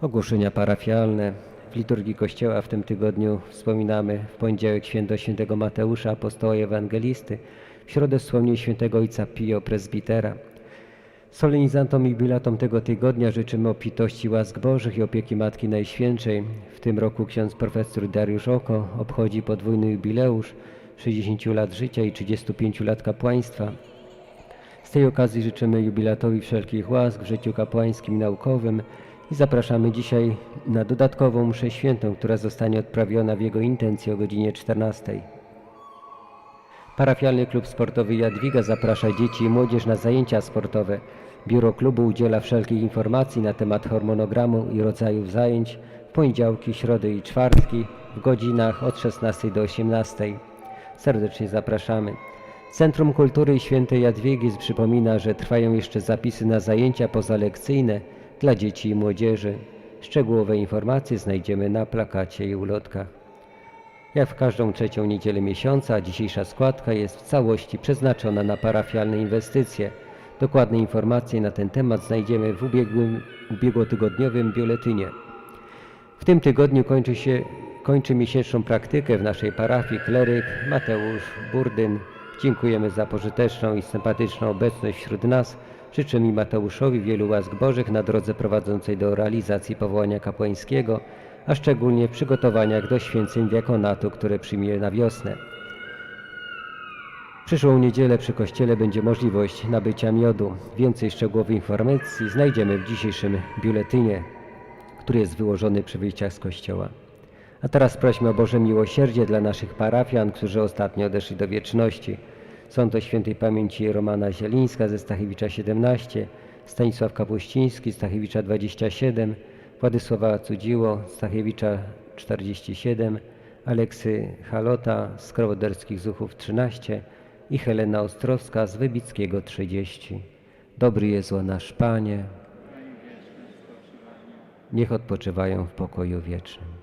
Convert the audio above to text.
Ogłoszenia parafialne. W liturgii Kościoła w tym tygodniu wspominamy w poniedziałek święto świętego Mateusza, apostoła i ewangelisty, w środę wspomnienie świętego ojca Pio, prezbitera. Solenizantom i jubilatom tego tygodnia życzymy obfitości łask Bożych i opieki Matki Najświętszej. W tym roku ksiądz profesor Dariusz Oko obchodzi podwójny jubileusz 60 lat życia i 35 lat kapłaństwa. Z tej okazji życzymy jubilatowi wszelkich łask w życiu kapłańskim i naukowym i zapraszamy dzisiaj na dodatkową mszę świętą, która zostanie odprawiona w jego intencji o godzinie 14. Parafialny Klub Sportowy Jadwiga zaprasza dzieci i młodzież na zajęcia sportowe. Biuro klubu udziela wszelkich informacji na temat harmonogramu i rodzajów zajęć w poniedziałki, środy i czwartki w godzinach od 16 do 18. Serdecznie zapraszamy. Centrum Kultury Świętej Jadwigi przypomina, że trwają jeszcze zapisy na zajęcia pozalekcyjne dla dzieci i młodzieży. Szczegółowe informacje znajdziemy na plakacie i ulotkach. Jak w każdą trzecią niedzielę miesiąca, dzisiejsza składka jest w całości przeznaczona na parafialne inwestycje. Dokładne informacje na ten temat znajdziemy w ubiegłym, ubiegłotygodniowym biuletynie. W tym tygodniu kończy się kończy miesięczną praktykę w naszej parafii kleryk Mateusz Burdyn. Dziękujemy za pożyteczną i sympatyczną obecność wśród nas. Życzymy Mateuszowi wielu łask Bożych na drodze prowadzącej do realizacji powołania kapłańskiego, a szczególnie w przygotowaniach do święceń diakonatu, które przyjmie na wiosnę. Przyszłą niedzielę przy kościele będzie możliwość nabycia miodu. Więcej szczegółowych informacji znajdziemy w dzisiejszym biuletynie, który jest wyłożony przy wyjściach z kościoła. A teraz prośmy o Boże miłosierdzie dla naszych parafian, którzy ostatnio odeszli do wieczności. Są to świętej pamięci Romana Zielińska ze Stachiewicza 17, Stanisław Kapuściński, Stachiewicza 27, Władysława Cudziło, Stachiewicza 47, Aleksy Halota z Krowoderskich Zuchów 13 i Helena Ostrowska z Wybickiego 30. Dobry Jezu nasz Panie, niech odpoczywają w pokoju wiecznym.